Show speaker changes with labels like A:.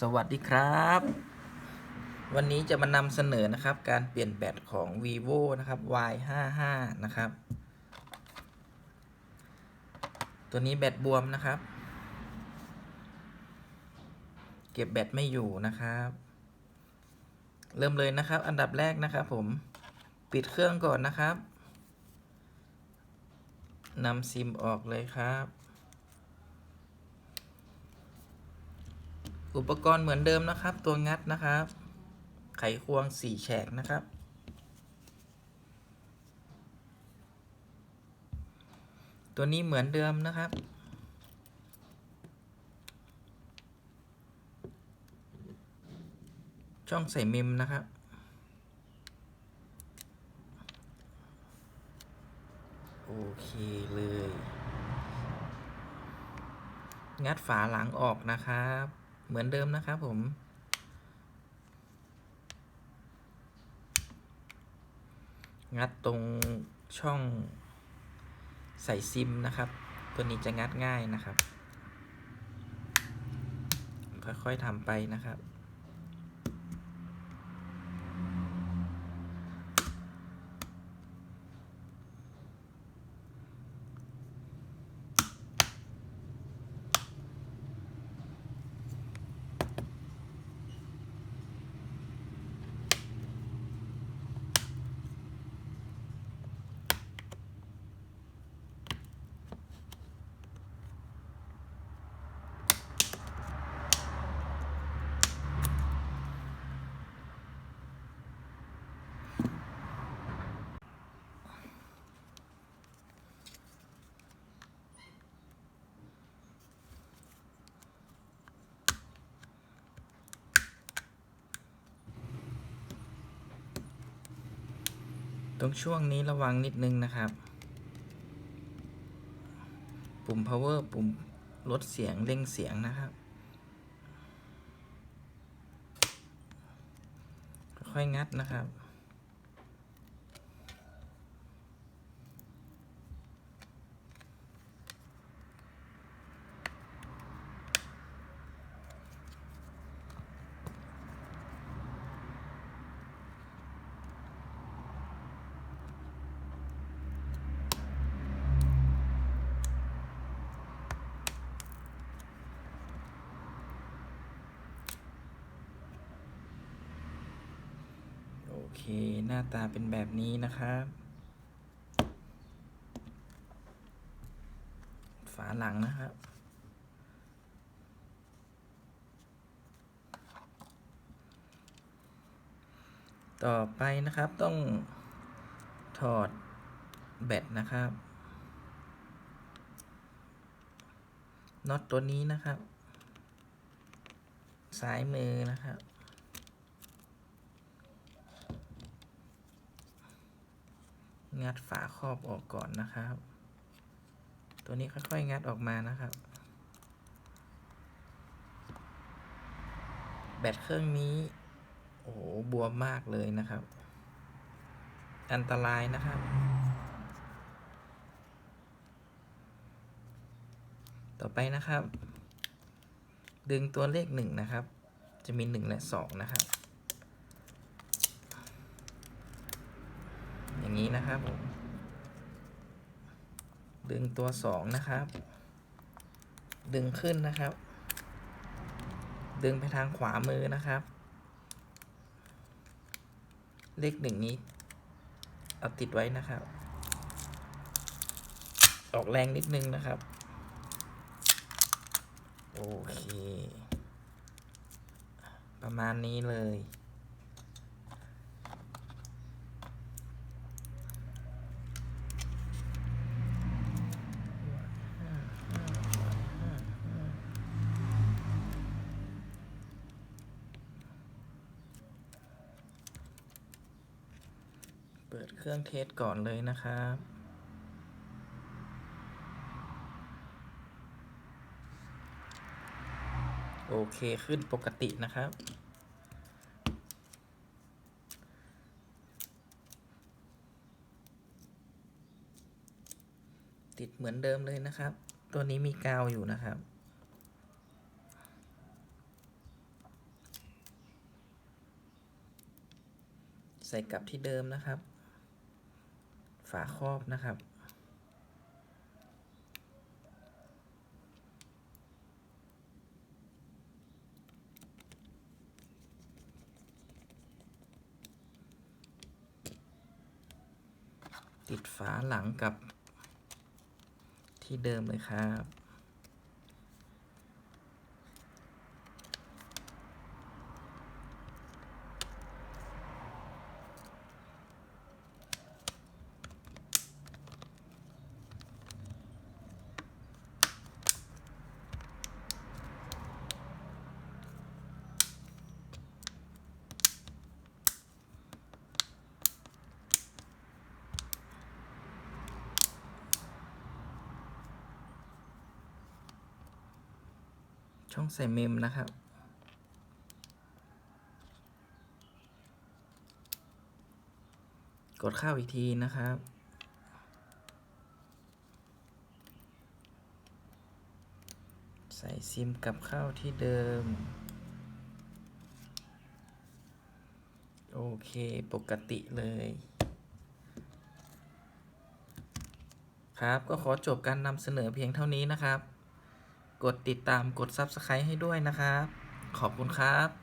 A: สวัสดีครับ วันนี้จะมานำเสนอนะครับ การเปลี่ยนแบตของ vivo นะครับ y 5 5 นะครับ ตัวนี้แบตบวมนะครับ เก็บแบตไม่อยู่นะครับ เริ่มเลยนะครับ อันดับแรกนะครับผมปิดเครื่องก่อนนะครับนำซิมออกเลยครับ อุปกรณ์เหมือนเดิมนะครับ ตัวงัดนะครับ ไขควงสี่แฉกนะครับ ตัวนี้เหมือนเดิมนะครับช่องใส่มิมนะครับ โอเคเลย งัดฝาหลังออกนะครับ เหมือนเดิมนะครับผม งัดตรงช่องใส่ซิมนะครับ ตัวนี้จะงัดง่ายนะครับ ค่อยๆทำไปนะครับ ตรงช่วงนี้ระวังนิดนึงนะครับ ปุ่ม power ปุ่มลดเสียงเร่งเสียงนะครับ ค่อยงัดนะครับ หน้าตาเป็นแบบนี้นะครับ ฝาหลังนะครับต่อไปนะครับต้องถอดแบตนะครับน็อตตัวนี้นะครับ ซ้ายมือนะครับ งัดฝาครอบออกก่อนนะครับ ตัวนี้ค่อยๆ งัดออกมานะครับ แบตเครื่องนี้โอ้โหบวมมากเลยนะครับ อันตรายนะครับ ต่อไปนะครับ ดึงตัวเลขหนึ่งนะครับ จะมีหนึ่งและสองนะครับ อย่างนี้นะครับผม ดึงตัวสองนะครับ ดึงขึ้นนะครับ ดึงไปทางขวามือนะครับ เลขหนึ่งนี้ เอาติดไว้นะครับ ออกแรงนิดนึงนะครับ โอเค ประมาณนี้เลย เปิดเครื่องเทสก่อนเลยนะครับ โอเคขึ้นปกตินะครับ ติดเหมือนเดิมเลยนะครับ ตัวนี้มีกาวอยู่นะครับใส่กลับที่เดิมนะครับ ฝาครอบนะครับ ติดฝาหลังกับที่เดิมเลยครับ ช่องใส่เมมนะครับ กดเข้าอีกทีนะครับ ใส่ซิมกลับเข้าที่เดิม โอเคปกติเลยครับ ก็ขอจบการนำเสนอเพียงเท่านี้นะครับ กดติดตามกด Subscribe ให้ด้วยนะครับ ขอบคุณครับ